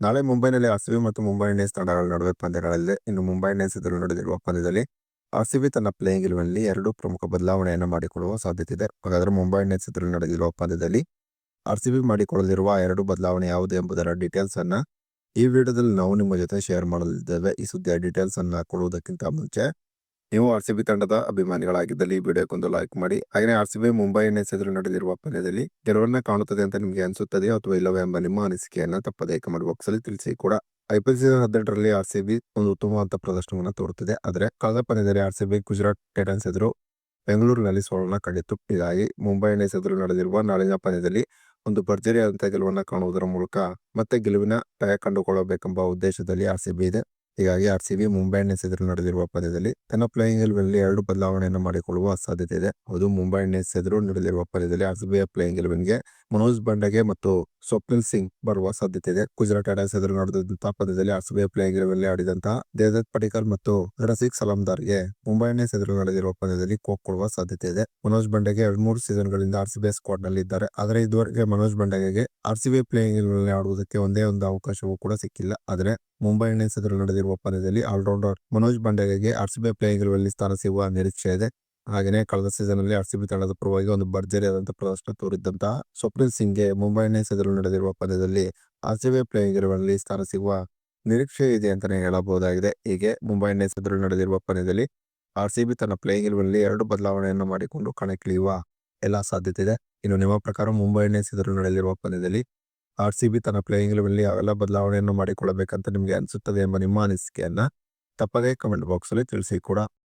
ನಾಳೆ ಮುಂಬೈನಲ್ಲಿ ಆರ್ಸಿಬಿ ಮತ್ತು ಮುಂಬೈ ಇಂಡಿಯನ್ಸ್ ತಂಡಗಳ ನಡುವೆ ಪಂದ್ಯಗಳಲ್ಲಿ ಇನ್ನು ಮುಂಬೈ ಇಂಡಿಯನ್ಸ್ ಎದುರು ನಡೆದಿರುವ ಪಂದ್ಯದಲ್ಲಿ ಆರ್ಸಿಬಿ ತನ್ನ ಪ್ಲೇಯಿಂಗ್ ಇಲೆವೆನ್ನಲ್ಲಿ ಎರಡು ಪ್ರಮುಖ ಬದಲಾವಣೆಯನ್ನು ಮಾಡಿಕೊಳ್ಳುವ ಸಾಧ್ಯತೆ ಇದೆ ಹಾಗಾದರೆ ಮುಂಬೈ ಇಂಡಿಯನ್ಸ್ ಎದುರು ನಡೆದಿರುವ ಪಂದ್ಯದಲ್ಲಿ ಆರ್ಸಿಬಿ ಮಾಡಿಕೊಳ್ಳಲಿರುವ ಎರಡು ಬದಲಾವಣೆ ಯಾವುದು ಎಂಬುದರ ಡೀಟೇಲ್ಸ್ ಅನ್ನು ಈ ವಿಡಿಯೋದಲ್ಲಿ ನಾವು ನಿಮ್ಮ ಜೊತೆ ಶೇರ್ ಮಾಡಲಿದ್ದೇವೆ. ಈ ಸುದ್ದಿಯ ಡೀಟೇಲ್ಸ್ ಅನ್ನು ಕೊಡುವುದಕ್ಕಿಂತ ಮುಂಚೆ ನೀವು ಆರ್ ಸಿ ಬಿ ತಂಡದ ಅಭಿಮಾನಿಗಳಾಗಿದ್ದಲ್ಲಿ ಈ ವಿಡಿಯೋಕ್ಕೊಂದು ಲೈಕ್ ಮಾಡಿ. ಹಾಗೆ ಬಿ ಮುಂಬೈ ಇಂಡಿಯನ್ಸ್ ಎದುರು ನಡೆದಿರುವ ಪಂದ್ಯದಲ್ಲಿ ಗೆಲುವನ್ನ ಕಾಣುತ್ತದೆ ಅಂತ ನಿಮಗೆ ಅನಿಸುತ್ತದೆ ಅಥವಾ ಇಲ್ಲವೇ ಎಂಬ ನಿಮ್ಮ ಅನಿಸಿಕೆಯನ್ನು ತಪ್ಪದೇ ಕಮೆಂಟ್ ಬಾಕ್ಸ್ ಅಲ್ಲಿ ತಿಳಿಸಿ ಕೂಡ. ಐಪಿಎಲ್ ಸೀಸನ್ ಹದಿನೆಂಟರಲ್ಲಿ ಆರ್ಸಿಬಿ ಒಂದು ಉತ್ತಮವಾದ ಪ್ರದರ್ಶನವನ್ನು ತೋರುತ್ತದೆ. ಆದರೆ ಕಳೆದ ಪಂದ್ಯದಲ್ಲಿ R C B Gujarat Titans ಎದುರು ಬೆಂಗಳೂರಿನಲ್ಲಿ ಸೋಲನ್ನ ಕಂಡಿತ್ತು. ಇದಾಗಿ ಮುಂಬೈ ಇಂಡಿಯನ್ಸ್ ಎದುರು ನಡೆದಿರುವ ನಾಳಿನ ಪಂದ್ಯದಲ್ಲಿ ಒಂದು ಭರ್ಜರಿಯಾದಂತಹ ಗೆಲುವನ್ನು ಕಾಣುವುದರ ಮೂಲಕ ಮತ್ತೆ ಗೆಲುವಿನ ಟಯ ಕಂಡುಕೊಳ್ಳಬೇಕೆಂಬ ಉದ್ದೇಶದಲ್ಲಿ ಆರ್ಸಿಬಿ ಇದೆ. ಹೀಗಾಗಿ ಆರ್ಸಿಬಿ ಮುಂಬೈ ಇಂಡಿಯನ್ಸ್ ಎದುರು ನಡೆದಿರುವ ಪಂದ್ಯದಲ್ಲಿ ತನ್ನ ಪ್ಲೇಯಿಂಗ್ ಎಲೆವೆನ್ನಲ್ಲಿ ಎರಡು ಬದಲಾವಣೆಯನ್ನು ಮಾಡಿಕೊಳ್ಳುವ ಸಾಧ್ಯತೆ ಇದೆ. ಅದು ಮುಂಬೈ ಇಂಡಿಯನ್ಸ್ ಎದುರು ನಡೆದಿರುವ ಪಂದ್ಯದಲ್ಲಿ ಆರ್ಸಿಬಿಯ ಪ್ಲೇಯಿಂಗ್ ಎಲೆವೆನ್ಗೆ ಮನೋಜ್ ಬಂಡಗೆ ಮತ್ತು ಸ್ವಪ್ನಿಲ್ ಸಿಂಗ್ ಬರುವ ಸಾಧ್ಯತೆ ಇದೆ ಗುಜರಾತ್ ಟೈಟನ್ಸ್ ಎದುರು ನಡೆದಂತಹ ಪಂದ್ಯದಲ್ಲಿ ಆರ್ಸಿಬಿಯ ಪ್ಲೇಯಿಂಗ್ ಲೆವೆಲ್ ಆಡಿದಂತಹ ದೇವದತ್ ಪಟೇಕರ್ ಮತ್ತು ರಸಿಕ್ ಸಲಾಮ್ದಾರ್ಗೆ ಮುಂಬೈ ಇಂಡಿಯನ್ಸ್ ಎದುರು ನಡೆದಿರುವ ಪಂದ್ಯದಲ್ಲಿ ಕೋಕ್ ಕೊಡುವ ಸಾಧ್ಯತೆ ಇದೆ ಮನೋಜ್ ಬಂಡೆಗೆ ಎರಡ್ ಮೂರು ಸೀಸನ್ ಗಳಿಂದ ಆರ್ಸಿಬಿ ಸ್ಕ್ವಾಡ್ನಲ್ಲಿ ಇದ್ದಾರೆ. ಆದರೆ ಇದುವರೆಗೆ ಮನೋಜ್ ಬಂಡೆಗೆ ಆರ್ಸಿಬಿ ಪ್ಲೇಯಿಂಗ್ ಲೆವೆಲ್ ಆಡುವುದಕ್ಕೆ ಒಂದೇ ಒಂದು ಅವಕಾಶವೂ ಕೂಡ ಸಿಕ್ಕಿಲ್ಲ. ಆದರೆ ಮುಂಬೈ ಇಂಡಿಯನ್ಸ್ ಎದುರು ನಡೆದಿರುವ ಪಂದ್ಯದಲ್ಲಿ ಆಲ್ರೌಂಡರ್ ಮನೋಜ್ ಬಂಡೆಗೆ ಆರ್ಸಿಬಿ ಪ್ಲೇಯಿಂಗ್ ಲೆವೆಲ್ ಸ್ಥಾನ ಸಿಗುವ ನಿರೀಕ್ಷೆ ಇದೆ. ಹಾಗೆಯೇ ಕಳೆದ ಸೀಸನ್ ಅಲ್ಲಿ ಬಿ ತಂಡದ ಪರವಾಗಿ ಒಂದು ಭರ್ಜರಿಯಾದಂತಹ ಪ್ರದರ್ಶನ ತೋರಿದ್ದಂತಹ ಸಿಂಗ್ ಸಿಂಗ್ಗೆ ಮುಂಬೈ ಇಂಡಿಯನ್ಸ್ ಎದುರು ನಡೆದಿರುವ ಪಂದ್ಯದಲ್ಲಿ ಆರ್ಸಿಬಿ ಪ್ಲೇಯಿಂಗ್ ಎಲೆವೆನ್ನಲ್ಲಿ ಸ್ಥಾನ ಸಿಗುವ ನಿರೀಕ್ಷೆ ಇದೆ ಅಂತಾನೆ ಹೇಳಬಹುದಾಗಿದೆ. ಹೀಗೆ ಮುಂಬೈ ಇಂಡಿಯನ್ಸ್ ಎದುರು ನಡೆದಿರುವ ಪಂದ್ಯದಲ್ಲಿ ಆರ್ಸಿಬಿ ತನ್ನ ಪ್ಲೇಯಿಂಗ್ ಎರಡು ಬದಲಾವಣೆಯನ್ನು ಮಾಡಿಕೊಂಡು ಕಣಕ್ಕಿಳಿಯುವ ಎಲ್ಲ ಸಾಧ್ಯತೆ ಇದೆ. ಇನ್ನು ನಿಮ್ಮ ಪ್ರಕಾರ ಮುಂಬೈ ಇಂಡಿಯನ್ಸ್ ಎದುರು ನಡೆದಿರುವ ಪಂದ್ಯದಲ್ಲಿ ಆರ್ಸಿಬಿ ತನ್ನ ಪ್ಲೇಯಿಂಗ್ ಎಲೆವೆನ್ನಲ್ಲಿ ಯಾವೆಲ್ಲ ಬದಲಾವಣೆಯನ್ನು ಮಾಡಿಕೊಳ್ಳಬೇಕಂತ ನಿಮಗೆ ಅನಿಸುತ್ತದೆ ಎಂಬ ನಿಮ್ಮ ಅನಿಸಿಕೆಯನ್ನ ತಪ್ಪದೇ ಕಮೆಂಟ್ ಬಾಕ್ಸ್ ಅಲ್ಲಿ ತಿಳಿಸಿ ಕೂಡ.